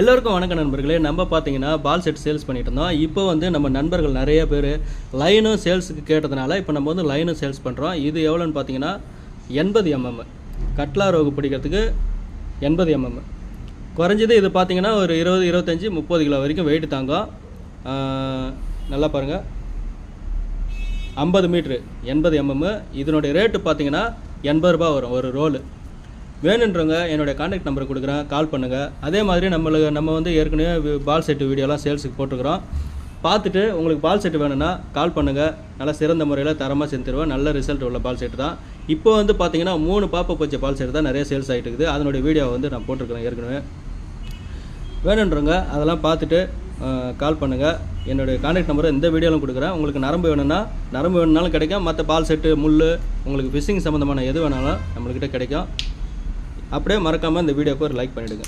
எல்லோருக்கும் வணக்கம் நண்பர்களே. நம்ம பார்த்தீங்கன்னா பால் செட் சேல்ஸ் பண்ணிட்டு இருந்தோம். இப்போ வந்து நம்ம நண்பர்கள் நிறைய பேர் லைனும் சேல்ஸுக்கு கேட்டதுனால இப்போ நம்ம வந்து லைனும் சேல்ஸ் பண்ணுறோம் இது எவ்வளோன்னு பார்த்தீங்கன்னா எண்பது எம்எம் கட்லா ரோகு பிடிக்கிறதுக்கு எண்பது எம்எம் குறைஞ்சது இது பார்த்தீங்கன்னா ஒரு இருபது இருபத்தஞ்சி முப்பது கிலோ வரைக்கும் வெயிட் தாங்கும். நல்லா பாருங்கள் ஐம்பது மீட்ரு எண்பது எம்எம் இதனுடைய ரேட்டு பார்த்தீங்கன்னா எண்பது ரூபா வரும் ஒரு ரோலு வேணுன்றவங்க என்னுடைய காண்டாக்ட் நம்பர் கொடுக்குறேன். கால் பண்ணுங்கள் அதே மாதிரி நம்மளுக்கு நம்ம வந்து ஏற்கனவே பால் செட்டு வீடியோலாம் சேல்ஸுக்கு போட்டிருக்கிறோம். பார்த்துட்டு உங்களுக்கு பால் செட்டு வேணும்னா கால் பண்ணுங்கள் நல்லா சிறந்த முறையில் தரமாக செஞ்சுருவேன் நல்ல ரிசல்ட் உள்ள பால் செட்டு தான். இப்போ வந்து பார்த்தீங்கன்னா மூணு பாப்பா போச்ச பால் செட்டு தான் நிறைய சேல்ஸ் ஆகிட்டு இருக்குது. அதனுடைய வீடியோவை வந்து நான் போட்டிருக்கிறேன் ஏற்கனவே. வேணுன்றவங்க அதெல்லாம் பார்த்துட்டு கால் பண்ணுங்கள் என்னுடைய காண்டாக்ட் நம்பரை இந்த வீடியோவிலும் கொடுக்குறேன். உங்களுக்கு நரம்பு வேணும்னா நரம்பு வேணும்னாலும் கிடைக்கும். மற்ற பால் செட்டு முள் உங்களுக்கு ஃபிஷிங் சம்மந்தமான எது வேணாலும் நம்மள்கிட்ட கிடைக்கும். அப்படியே மறக்காமல் இந்த வீடியோக்கு ஒரு லைக் பண்ணிவிடுங்க